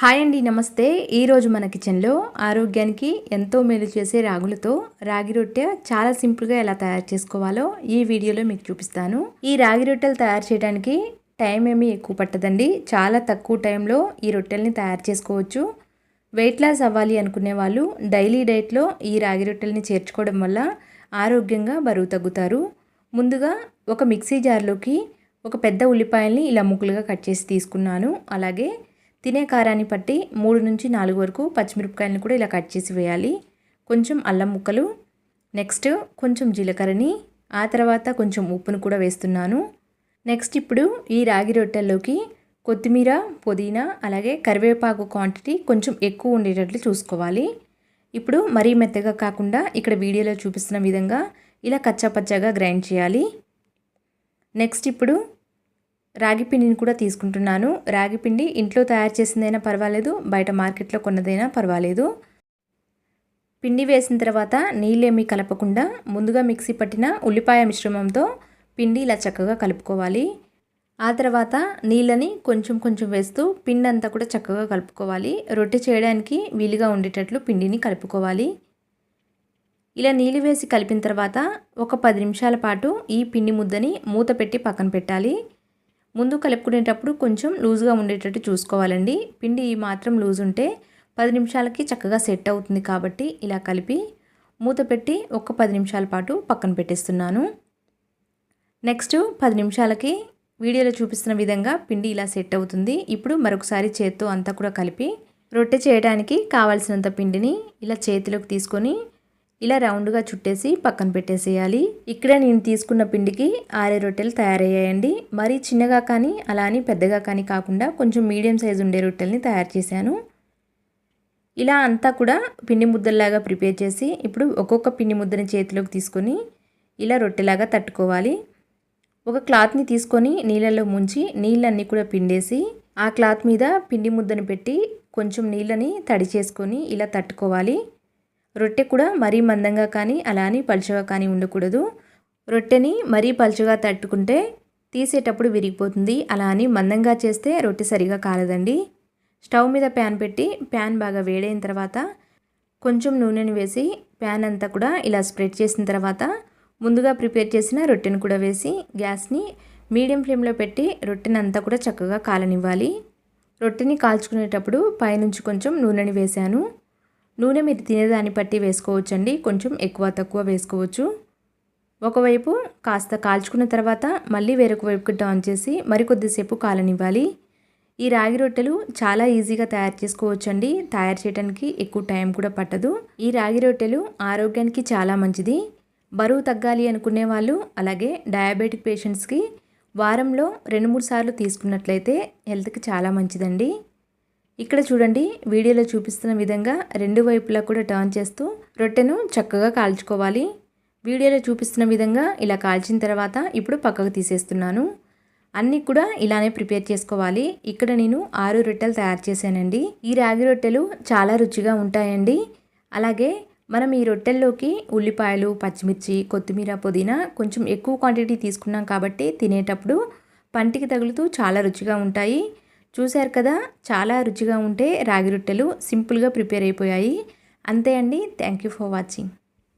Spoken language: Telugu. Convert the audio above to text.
హాయ్ అండి నమస్తే. ఈరోజు మన కిచెన్లో ఆరోగ్యానికి ఎంతో మేలు చేసే రాగులతో రాగి రొట్టె చాలా సింపుల్గా ఎలా తయారు చేసుకోవాలో ఈ వీడియోలో మీకు చూపిస్తాను. ఈ రాగి రొట్టెలు తయారు చేయడానికి టైం ఏమీ ఎక్కువ పట్టదండి. చాలా తక్కువ టైంలో ఈ రొట్టెల్ని తయారు చేసుకోవచ్చు. వెయిట్ లాస్ అవ్వాలి అనుకునే వాళ్ళు డైలీ డైట్లో ఈ రాగి రొట్టెల్ని చేర్చుకోవడం వల్ల ఆరోగ్యంగా బరువు తగ్గుతారు. ముందుగా ఒక మిక్సీ జార్లోకి ఒక పెద్ద ఉల్లిపాయల్ని ఇలా ముక్కలుగా కట్ చేసి తీసుకున్నాను. అలాగే తినే కారాన్ని పట్టి మూడు నుంచి నాలుగు వరకు పచ్చిమిరపకాయలను కూడా ఇలా కట్ చేసి వేయాలి. కొంచెం అల్లం ముక్కలు నెక్స్ట్ కొంచెం జీలకర్రని ఆ తర్వాత కొంచెం ఉప్పును కూడా వేస్తున్నాను. నెక్స్ట్ ఇప్పుడు ఈ రాగి రొట్టెల్లోకి కొత్తిమీర పుదీనా అలాగే కరివేపాకు క్వాంటిటీ కొంచెం ఎక్కువ ఉండేటట్లు చూసుకోవాలి. ఇప్పుడు మరీ మెత్తగా కాకుండా ఇక్కడ వీడియోలో చూపిస్తున్న విధంగా ఇలా కచ్చాపచ్చాగా గ్రైండ్ చేయాలి. నెక్స్ట్ ఇప్పుడు రాగి పిండిని కూడా తీసుకుంటున్నాను. రాగి పిండి ఇంట్లో తయారు చేసిందైనా పర్వాలేదు బయట మార్కెట్లో కొన్నదైనా పర్వాలేదు. పిండి వేసిన తర్వాత నీళ్ళేమీ కలపకుండా ముందుగా మిక్సీ పట్టిన ఉల్లిపాయ మిశ్రమంతో పిండి ఇలా చక్కగా కలుపుకోవాలి. ఆ తర్వాత నీళ్ళని కొంచెం కొంచెం వేస్తూ పిండి అంతా కూడా చక్కగా కలుపుకోవాలి. రొట్టె చేయడానికి వీలుగా ఉండేటట్లు పిండిని కలుపుకోవాలి. ఇలా నీళ్ళు వేసి కలిపిన తర్వాత ఒక పది నిమిషాల పాటు ఈ పిండి ముద్దని మూత పెట్టి పక్కన పెట్టాలి. ముందు కలుపుకునేటప్పుడు కొంచెం లూజ్గా ఉండేటట్టు చూసుకోవాలండి. పిండి మాత్రం లూజ్ ఉంటే పది నిమిషాలకి చక్కగా సెట్ అవుతుంది కాబట్టి ఇలా కలిపి మూత పెట్టి ఒక పది నిమిషాల పాటు పక్కన పెట్టేస్తున్నాను. నెక్స్ట్ పది నిమిషాలకి వీడియోలో చూపిస్తున్న విధంగా పిండి ఇలా సెట్ అవుతుంది. ఇప్పుడు మరొకసారి చేత్తో అంతా కూడా కలిపి రొట్టె చేయడానికి కావాల్సినంత పిండిని ఇలా చేతిలోకి తీసుకొని ఇలా రౌండ్గా చుట్టేసి పక్కన పెట్టేసేయాలి. ఇక్కడ నేను తీసుకున్న పిండికి ఆరే రొట్టెలు తయారయ్యాయండి. మరీ చిన్నగా కానీ అలా అని పెద్దగా కానీ కాకుండా కొంచెం మీడియం సైజు ఉండే రొట్టెల్ని తయారు చేశాను. ఇలా అంతా కూడా పిండి ముద్దల్లాగా ప్రిపేర్ చేసి ఇప్పుడు ఒక్కొక్క పిండి ముద్దని చేతిలోకి తీసుకొని ఇలా రొట్టెలాగా తట్టుకోవాలి. ఒక క్లాత్ని తీసుకొని నీళ్ళలో ముంచి నీళ్ళన్నీ కూడా పిండేసి ఆ క్లాత్ మీద పిండి ముద్దను పెట్టి కొంచెం నీళ్ళని తడి చేసుకొని ఇలా తట్టుకోవాలి. రొట్టె కూడా మరీ మందంగా కానీ అలా అని పలుచగా కానీ ఉండకూడదు. రొట్టెని మరీ పలుచగా తట్టుకుంటే తీసేటప్పుడు విరిగిపోతుంది. అలా అని మందంగా చేస్తే రొట్టె సరిగా కాలదండి. స్టవ్ మీద ప్యాన్ పెట్టి ప్యాన్ బాగా వేడైన తర్వాత కొంచెం నూనెని వేసి ప్యాన్ అంతా కూడా ఇలా స్ప్రెడ్ చేసిన తర్వాత ముందుగా ప్రిపేర్ చేసిన రొట్టెను కూడా వేసి గ్యాస్ని మీడియం ఫ్లేమ్లో పెట్టి రొట్టెని అంతా కూడా చక్కగా కాలనివ్వాలి. రొట్టెని కాల్చుకునేటప్పుడు పైనుంచి కొంచెం నూనెని వేశాను. నూనె మీరు తినేదాన్ని బట్టి వేసుకోవచ్చండి. కొంచెం ఎక్కువ తక్కువ వేసుకోవచ్చు. ఒకవైపు కాస్త కాల్చుకున్న తర్వాత మళ్ళీ వేరొక వైపుకి టర్న్ చేసి మరికొద్దిసేపు కాలనివ్వాలి. ఈ రాగి రొట్టెలు చాలా ఈజీగా తయారు చేసుకోవచ్చండి. తయారు చేయడానికి ఎక్కువ టైం కూడా పట్టదు. ఈ రాగి రొట్టెలు ఆరోగ్యానికి చాలా మంచిది. బరువు తగ్గాలి అనుకునే వాళ్ళు అలాగే డయాబెటిక్ పేషెంట్స్కి వారంలో రెండు మూడు సార్లు తీసుకున్నట్లయితే హెల్త్కి చాలా మంచిదండి. ఇక్కడ చూడండి వీడియోలో చూపిస్తున్న విధంగా రెండు వైపులా కూడా టర్న్ చేస్తూ రొట్టెను చక్కగా కాల్చుకోవాలి. వీడియోలో చూపిస్తున్న విధంగా ఇలా కాల్చిన తర్వాత ఇప్పుడు పక్కకు తీసేస్తున్నాను. అన్నీ కూడా ఇలానే ప్రిపేర్ చేసుకోవాలి. ఇక్కడ నేను ఆరు రొట్టెలు తయారు చేశానండి. ఈ రాగి రొట్టెలు చాలా రుచిగా ఉంటాయండి. అలాగే మనం ఈ రొట్టెల్లోకి ఉల్లిపాయలు పచ్చిమిర్చి కొత్తిమీర పుదీనా కొంచెం ఎక్కువ క్వాంటిటీ తీసుకున్నాం కాబట్టి తినేటప్పుడు పంటికి తగులుతూ చాలా రుచిగా ఉంటాయి. చూశారు కదా చాలా రుచిగా ఉంటే రాగి రొట్టెలు సింపుల్గా ప్రిపేర్ అయిపోయాయి. అంతే అండి. Thank you for watching.